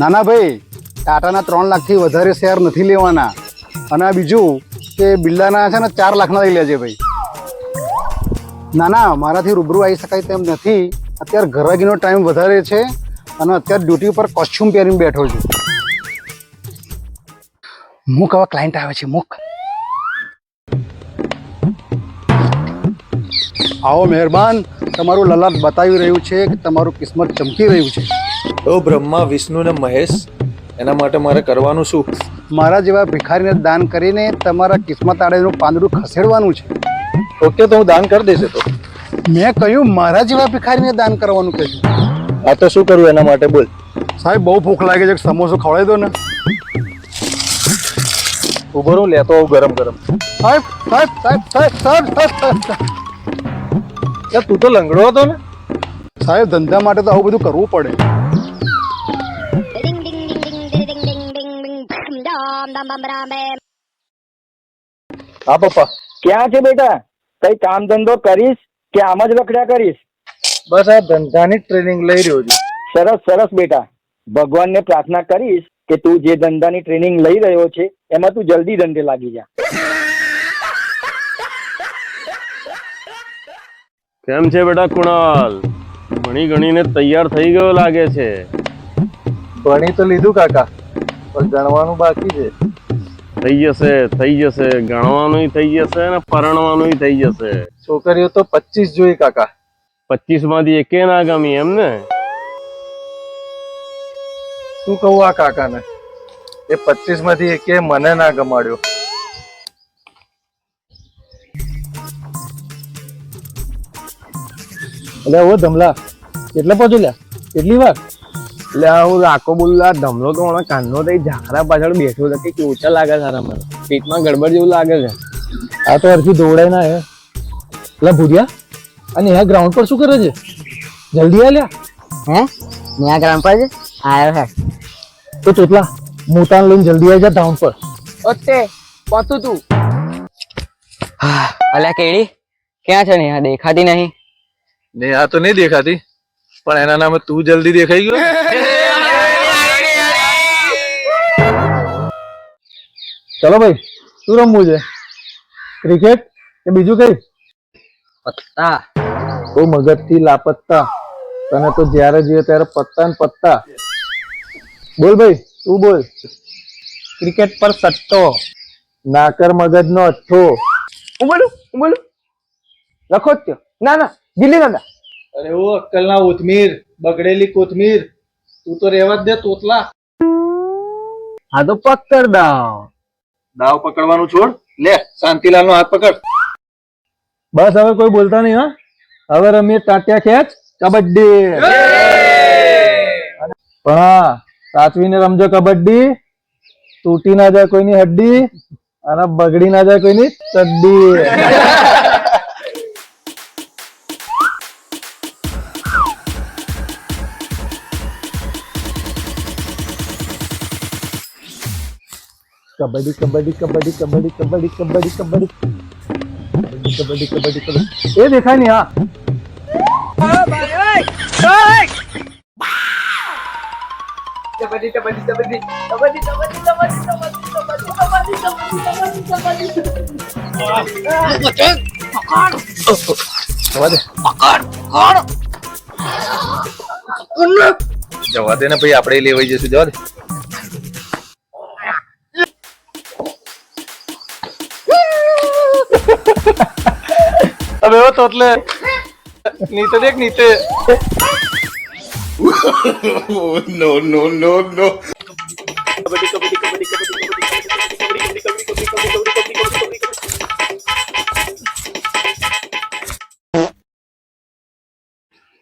ના ના ભાઈ ટાટાના ત્રણ લાખથી વધારે શેર નથી લેવાના. અને આ બીજું કે બિરલાના છે ને ચાર લાખના લઈ લેજે ભાઈ. ના ના મારાથી રૂબરૂ આવી શકાય તેમ નથી. અત્યારે ઘરાગીનો ટાઈમ વધારે છે અને અત્યારે ડ્યુટી ઉપર કોસ્ચ્યુમ પહેરીને બેઠો છું. મુક હવે ક્લાયન્ટ આવે છે, મુક. આવો મહેરબાન, તમારું લલાટ બતાવી રહ્યું છે કે તમારું કિસ્મત ચમકી રહ્યું છે. ઓ બ્રહ્મા વિષ્ણુ ને મહેશ એના માટે મારે કરવાનું શું? મારા જેવા ભિખારીને દાન કરીને તમારા કિસ્મત આડેનું પાંદડું ખસેડવાનું છે. ઓકે તો હું દાન કરી દેશે તો. મેં કહ્યું મારા જેવા ભિખારીને દાન કરવાનું કહ્યું. આ તો શું કરવું એના માટે બોલ. સાહેબ બહુ ભૂખ લાગે છે સમોસો ખવડાવી દો ને. ઊભો રહું લેતો આવું ગરમ ગરમ. સાહેબ સાહેબ સાહેબ સાહેબ સાહેબ સાહેબ સાહેબ તું તો લંગડો હતો ને. સાહેબ ધંધા માટે તો આવું બધું કરવું પડે. હા પપ્પા ક્યાં છે બેટા કઈ કામ ધંધો કરીશ કે આમ જ રખડ્યા કરીશ બસ આ ધંધાની ટ્રેનિંગ લઈ રહ્યો છું સરસ સરસ બેટા ભગવાનને પ્રાર્થના કરીશ કે તું જે ધંધાની ટ્રેનિંગ લઈ રહ્યો છે એમાં તું જલ્દી ધંધે લાગી જા કેમ છે બેટા કુણાલ ભણી ગણીને તૈયાર થઈ ગયો લાગે છે ભણી તો લીધું કાકા પણ ગણવાનું બાકી છે. થઈ જશે થઈ જશે. ગણવાનું થઈ જશે અને પરણવાનું થઈ જશે. છોકરીઓ તો પચીસ જોઈ કાકા. પચીસમાંથી એકે ના ગમી એમ ને? શું કહું આ કાકાને? એ પચીસમાંથી એકે મને ના ગમાડ્યો. એટલે ઓ ધમલા કેટલા પહોંચો લ્યા? કેટલી વાર? એટલે હું રાખો બોલલા ધમલો તો હમણાં કાનનો થઈ ઝાકરા પાછળ બેઠો હતો કે ઓછા લાગે સારા મને. પેટમાં ગડબડ જેવું લાગે છે. આ તો અરથી દોડાય ના હે. એટલે ભૂરિયા અને આ ગ્રાઉન્ડ પર શું કરે છે? જલ્દી આ લ્યા હે? ન્યા ગ્રાઉન્ડ પર છે? આવ્યો હે તો ચોટલા મોટા લઈને જલ્દી આવી જા ગ્રાઉન્ડ પર. ઓતે પહોંચું તું. અલ્યા કેડી ક્યાં છે ને દેખાતી નહીં. ને આ તો નહીં દેખાતી. પણ એના નામે તું જલ્દી દેખાઈ ગયો? ચલો ભાઈ શું રમવું છે? ક્રિકેટ કે બીજું કઈ? પત્તા. બહુ મગજથી લાપત્તા. તને તો જ્યારે જોઈએ ત્યારે પત્તા ને પત્તા. બોલ ભાઈ તું બોલ? ક્રિકેટ પર સટ્ટો. નાકર મગજનો અઠ્ઠો હું બોલું હું બોલું લખો જ ત્યો ના ના દિલ્હી દાદા. અરે ઓ અક્કલના ઉથમીર બગડેલી કોથમીર તું તો રહેવા જ દે તોતલા. હા તો પકડ દાવ. દાવ પકડવાનું છોડ લે શાંતિલાલ નો હાથ પકડ. બસ હવે કોઈ બોલતા નહીં હા. હવે રમીએ ટાટિયા ખેંચ કબડ્ડી. પણ હા સાચવીને રમજો કબડ્ડી. તૂટી ના જાય કોઈની હડ્ડી અને બગડી ના જાય કોઈની ચડ્ડી. કબડ્ડી કબડ્ડી કબડ્ડી કબડ્ડી કબડ્ડી કબડ્ડી કબડ્ડી કબડ્ડી કબડ્ડી કબડ્ડી એ દેખાય ને હા જવા દે જવા દે ને ભાઈ આપણે લેવાઈ જશું જવા દે তোতলে। নিতে দেখ নিতে। No no no no kabaddi kabaddi kabaddi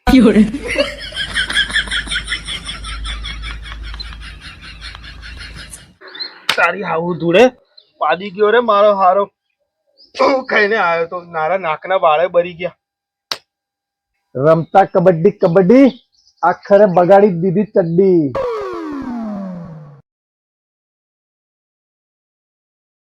কি ওরে તારી ખાઈને આવ્યો તો નારા નાકના વાળે બરી ગયા. રમતા કબડ્ડી કબડ્ડી. આખરે બગાડી દીધી ચડ્ડી.